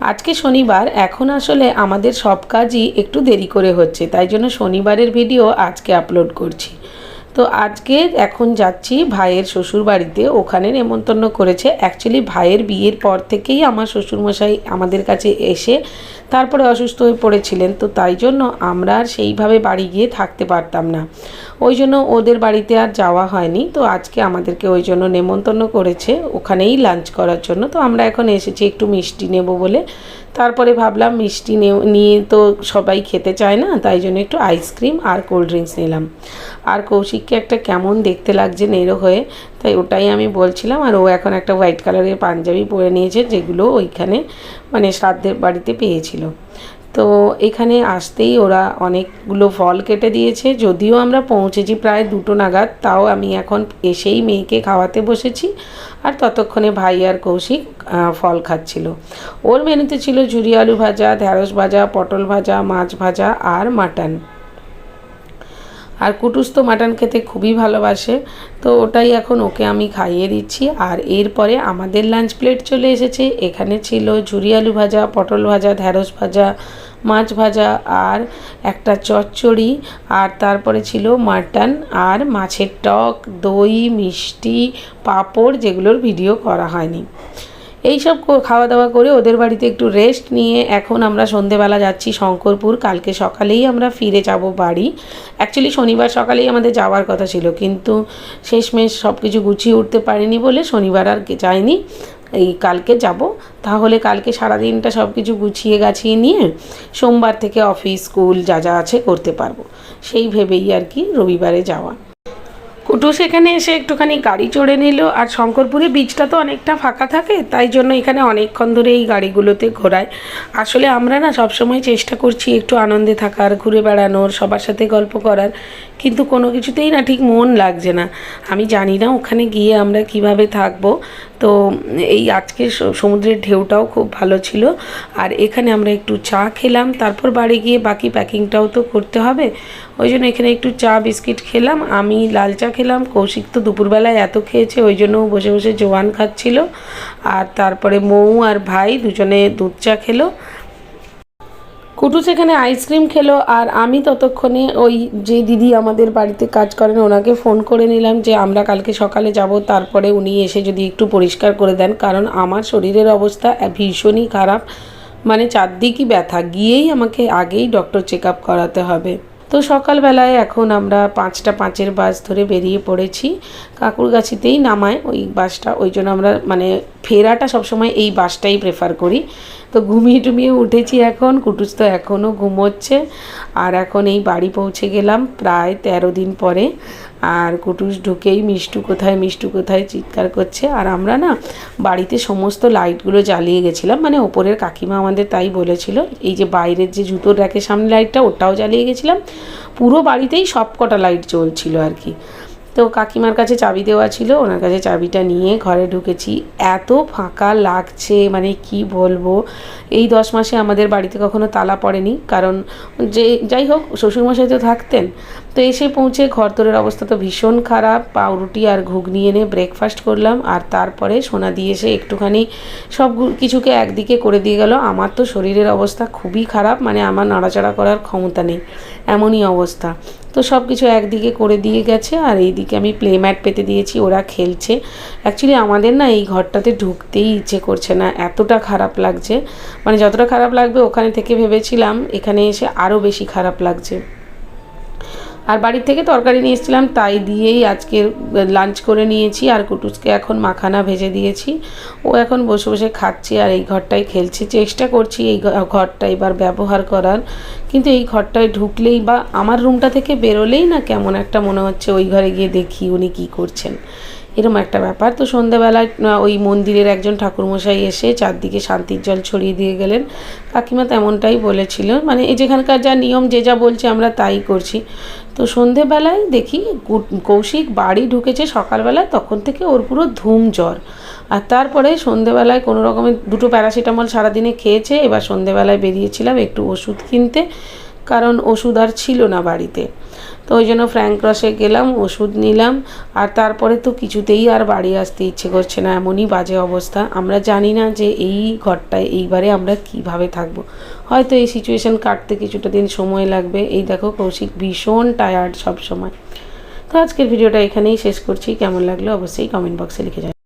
আজকে শনিবার, এখন আসলে আমাদের সব কাজই একটু দেরি করে হচ্ছে, তাই জন্য শনিবারের ভিডিও আজকে আপলোড করছি। তো আজকে এখন যাচ্ছি ভাইয়ের শ্বশুর বাড়িতে ওখানে নেমন্তন্ন করেছে। অ্যাকচুয়ালি ভাইয়ের বিয়ের পর থেকেই আমার শ্বশুরমশাই আমাদের কাছে এসে তারপরে অসুস্থ হয়ে পড়েছিলেন, তো তাই জন্য আমরা আর সেইভাবে বাড়ি গিয়ে থাকতে পারতাম না। ওই জন্য ওদের বাড়িতে আর যাওয়া হয়নি। তো আজকে আমাদেরকে ওই জন্য নেমন্তন্ন করেছে। ওখানেই লাঞ্চ করার জন্য। তো আমরা এখন এসেছি একটু মিষ্টি নেব বলে। তারপরে ভাবলাম মিষ্টি নিয়ে তো সবাই খেতে চায় না, তাই জন্য একটু আইসক্রিম আর কোল্ড ড্রিঙ্কস নিলাম। আর কৌশিককে একটা কেমন দেখতে লাগছে নেরো হয়ে। তাই ওটাই আমি বলছিলাম। আর ও এখন একটা হোয়াইট কালারের পাঞ্জাবি পরে নিয়েছে, যেগুলো ওইখানে মানে শ্রাদ্ধের বাড়িতে পেয়েছিল। তো এখানে আসতেই ওরা অনেকগুলো ফল কেটে দিয়েছে। যদিও আমরা পৌঁছেছি প্রায় দুটো নাগাদ, তাও আমি এখন এসেই মেয়েকে খাওয়াতে বসেছি আর ততক্ষণে ভাই আর কৌশিক ফল খাচ্ছিল। ওর মেনুতে ছিল ঝুরি আলু ভাজা ঢ্যাঁড়স ভাজা, পটল ভাজা, মাছ ভাজা আর মাটন। আর কুটুস তো মাটন খেতে খুবই ভালোবাসে, তো ওটাই এখন ওকে আমি খাইয়ে দিচ্ছি। আর এরপরে আমাদের লাঞ্চ প্লেট চলে এসেছে, এখানে ছিল ঝুরি আলু ভাজা, পটল ভাজা, ঢ্যাঁড়স ভাজা, মাছ ভাজা আর একটা চচ্চড়ি। আর তারপরে ছিল মাটন আর মাছের টক, দই, মিষ্টি, পাঁপড় যেগুলোর ভিডিও করা হয়নি। এইসব কো- খাওয়া দাওয়া করে ওদের বাড়িতে একটু রেস্ট নিয়ে এখন আমরা সন্ধেবেলা যাচ্ছি শঙ্করপুর। কালকে সকালেই আমরা ফিরে যাব বাড়ি। অ্যাকচুয়ালি শনিবার সকালেই আমাদের যাওয়ার কথা ছিল, কিন্তু শেষমেশ সব কিছু গুছিয়ে উঠতে পারিনি বলে শনিবার আর যাইনি। এই কালকে যাব। তাহলে কালকে সারাদিনটা সব কিছু গুছিয়ে গাছিয়ে নিয়ে সোমবার থেকে অফিস স্কুল যা যা আছে করতে পারব। সেই ভেবেই আর কি রবিবারে যাওয়া। কুটু সেখানে এসে একটুখানি গাড়ি চড়ে নিল, আর শঙ্করপুরে বীজটা তো অনেকটা ফাঁকা থাকে, তাই জন্য এখানে অনেকক্ষণ ধরে এই গাড়িগুলোতে ঘোরায়। আসলে আমরা না সবসময় চেষ্টা করছি একটু আনন্দে থাকার, ঘুরে বেড়ানোর, সবার সাথে গল্প করার, কিন্তু কোনো কিছুতেই না ঠিক মন লাগছে না। আমি জানি না ওখানে গিয়ে আমরা কীভাবে থাকব, তো এই আজকে সমুদ্রের ঢেউটাও খুব ভালো ছিল। আর এখানে আমরা একটু চা খেলাম, তারপর বাড়ি গিয়ে বাকি প্যাকিংটাও তো করতে হবে। ওই জন্য এখানে একটু চা, বিস্কিট খেলাম, আমি লাল চা খেলাম, কৌশিক তো দুপুরবেলায় এত খেয়েছে, ওই জন্য বসে বসে জোয়ান খাচ্ছিল। আর তারপরে মৌ আর ভাই দুজনে দুধ চা খেলো। কুটু সেখানে আইসক্রিম খেলো, আর আমি ততক্ষণে ওই যে দিদি আমাদের বাড়িতে কাজ করেন, ওনাকে ফোন করে নিলাম যে, আমরা কালকে সকালে যাব, তারপরে উনি এসে যদি একটু পরিষ্কার করে দেন, কারণ আমার শরীরের অবস্থা ভীষণই খারাপ মানে চারদিকই ব্যথা। গিয়েই আমাকে আগেই ডক্টর চেক আপ করাতে হবে। তো সকালবেলায় এখন আমরা পাঁচটা পাঁচের বাস ধরে বেরিয়ে পড়েছি। কাকুরগাছিতেই নামায় ওই বাসটা। ওই জন্য আমরা মানে ফেরাটা সবসময় এই বাসটাই প্রেফার করি। তো ঘুমিয়ে টুমিয়ে উঠেছি এখন, কুটুস তো এখনও ঘুমোচ্ছে। আর এখন এই বাড়ি পৌঁছে গেলাম প্রায় তেরো দিন পরে। আর কুটুস ঢুকেই মিষ্টু কোথায় মিষ্টু কোথায় চিৎকার করছে। আর আমরা না বাড়িতে সমস্ত লাইটগুলো জ্বালিয়ে গেছিলাম। মানে ওপরের কাকিমা আমাদের তাই বলেছিল, এই যে বাইরের যে জুতোর র্যাকের সামনে লাইটটা ওটাও জ্বালিয়ে গেছিলাম। পুরো বাড়িতেই সব কটা লাইট জ্বলছিল আর কি। তো কাকিমার কাছে চাবি দেওয়া ছিল, ওনার কাছে চাবিটা নিয়ে ঘরে ঢুকেছি। এত ফাঁকা লাগছে মানে কি বলব? এই দশ মাসে আমাদের বাড়িতে কখনো তালা পড়েনি, কারণ যে, যাই হোক, শ্বশুরমশাই তো থাকতেন। তো এসে পৌঁছে ঘরদোরের অবস্থা তো ভীষণ খারাপ। পাউরুটি আর ঘুগনি এনে ব্রেকফাস্ট করলাম, আর তারপরে সোনা দিয়ে এসে একটুখানি সব কিছুকে একদিকে করে দিয়ে গেল। আমার তো শরীরের অবস্থা খুবই খারাপ মানে আমার নাড়াচাড়া করার ক্ষমতা নেই। এমনই অবস্থা। তো সব কিছু একদিকে করে দিয়ে গেছে আর এইদিকে আমি প্লে ম্যাট পেতে দিয়েছি, ওরা খেলছে। অ্যাকচুয়ালি আমাদের না এই ঘরটাতে ঢুকতেই ইচ্ছে করছে না, এতটা খারাপ লাগছে। মানে যতটা খারাপ লাগবে ওখানে থেকে ভেবেছিলাম এখানে এসে আরও বেশি খারাপ লাগছে। আর বাড়ির থেকে তরকারি নিয়ে এসেছিলাম, তাই দিয়েই আজকে লাঞ্চ করে নিয়েছি। আর কুটুসকে এখন মাখানা ভেজে দিয়েছি। ও এখন বসে বসে খাচ্ছে আর এই ঘরটাই খেলছে। চেষ্টা করছি এই ঘরটা এবার ব্যবহার করার। কিন্তু এই ঘরটায় ঢুকলেই বা আমার রুমটা থেকে বেরোলেই না কেমন একটা মনে হচ্ছে, ওই ঘরে গিয়ে দেখি উনি কি করছেন। এরকম একটা ব্যাপার। তো সন্ধ্যাবেলায় ওই মন্দিরের একজন ঠাকুরমশাই এসে চারদিকে শান্তির জল ছড়িয়ে দিয়ে গেলেন। কাকিমা তেমনটাই বলেছিল। মানে এই যেখানকার যা নিয়ম, যে যা বলছে আমরা তাই করছি। তো সন্ধেবেলায় দেখি কৌশিক বাড়ি ঢুকেছে সকালবেলায় তখন থেকে ওর পুরো ধুম জ্বর। আর তারপরে সন্ধেবেলায় কোনো রকমের, দুটো প্যারাসিটামল সারাদিনে খেয়েছে। এবার সন্ধেবেলায় বেরিয়েছিলাম একটু ওষুধ কিনতে। কারণ ওষুধ আর ছিল না বাড়িতে। তো ওই জন্য ফ্র্যাঙ্ক ক্রসে গেলাম, ওষুধ নিলাম, আর তারপরে তো কিছুতেই আর বাড়ি আসতে ইচ্ছে করছে না, এমনই বাজে অবস্থা। আমরা জানি না যে এই ঘরটায় এইবারে আমরা কীভাবে থাকব। হয়তো এই সিচুয়েশান কাটতে কিছুটা দিন সময় লাগবে। এই দেখো কৌশিক ভীষণ টায়ার্ড সব সময় তো আজকের ভিডিওটা এখানেই শেষ করছি। কেমন লাগল অবশ্যই কমেন্ট বক্সে লিখে যাবে